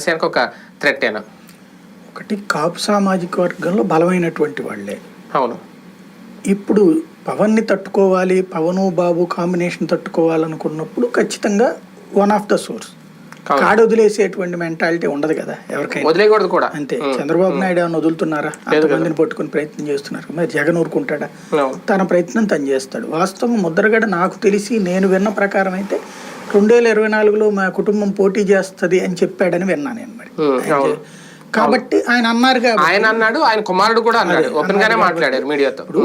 జనసేనకు ఒక థ్రెట్ ఏనా? ఒకటి కాపు సామాజిక వర్గంలో బలమైనటువంటి వాళ్ళే. అవును. ఇప్పుడు పవన్ని తట్టుకోవాలి పవను బాబు కాంబినేషన్ తట్టుకోవాలనుకున్నప్పుడు ఖచ్చితంగా వన్ ఆఫ్ ద సోర్స్. కాడు వదిలేసేటువంటి మెంటాలిటీ ఉండదు కదా ఎవరికైనా. వదిలేయకూడదు కూడా. అంతే. చంద్రబాబు నాయుడు ఏమైనా వదులుతున్నారా? అంతమందిని పట్టుకుని ప్రయత్నం చేస్తున్నారు మరి జగన్ ఊరుకుంటాడా? తన ప్రయత్నం తను చేస్తాడు. వాస్తవం ముద్రగడ నాకు తెలిసి నేను విన్న ప్రకారం అయితే రెండు వేల ఇరవై నాలుగులో మా కుటుంబం పోటీ చేస్తుంది అని చెప్పాడని విన్నా నేను మరి. కాబట్టి ఆయన అన్నారు ఆయన అన్నాడు ఆయన కుమారుడు కూడా అన్నాడు. ఓపెన్ గానే మాట్లాడారు మీడియాతో. ఇప్పుడు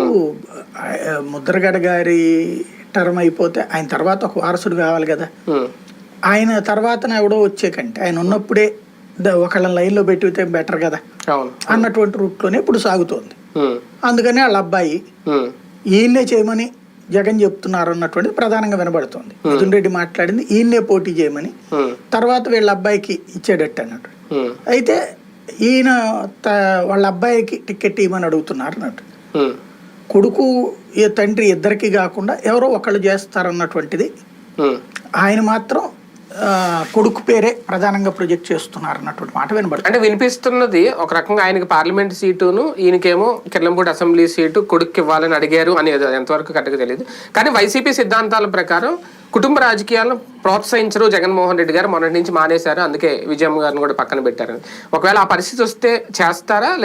ముద్రగడ గారి టర్మ్ అయిపోతే ఆయన తర్వాత ఒక వారసుడు కావాలి కదా. ఆయన తర్వాత ఎవడో వచ్చే కంటే ఆయన ఉన్నప్పుడే ఒకళ్ళని లైన్లో పెట్టితే బెటర్ కదా. అన్నటువంటి రూట్లోనే ఇప్పుడు సాగుతోంది. అందుకని వాళ్ళ అబ్బాయి ఈయన్నే చేయమని జగన్ చెప్తున్నారు అన్నటువంటిది ప్రధానంగా వినబడుతోంది. మిథున్ రెడ్డి మాట్లాడింది ఈయన్నే పోటీ చేయమని. తర్వాత వీళ్ళ అబ్బాయికి ఇచ్చేటట్టు అన్నట్టు. అయితే ఈయన వాళ్ళ అబ్బాయికి టికెట్ ఇవ్వమని అడుగుతున్నారు అన్నట్టు కొడుకు ఈ తండ్రి ఇద్దరికి కాకుండా ఎవరో ఒకళ్ళు చేస్తారన్నటువంటిది. ఆయన మాత్రం ఆ, కొడుకు పేరే ప్రధానంగా ప్రొజెక్ట్ చేస్తున్నారు అన్నటువంటి మాట వినబడుతుంది. అంటే వినిపిస్తున్నది ఒక రకంగా ఆయనకి పార్లమెంట్ సీటును ఈయనకేమో కిర్లంపూడి అసెంబ్లీ సీటు కొడుక్కి ఇవ్వాలని అడిగారు అనేది ఎంతవరకు కరెక్ట్గా తెలియదు. కానీ వైసీపీ సిద్ధాంతాల ప్రకారం కుటుంబ రాజకీయాలను ప్రోత్సహించరు జగన్మోహన్ రెడ్డి గారు. మొన్నటి నుంచి మానేశారు అందుకే విజయమ్మ గారిని కూడా పక్కన పెట్టారు. ఒకవేళ ఆ పరిస్థితి వస్తే చేస్తారా?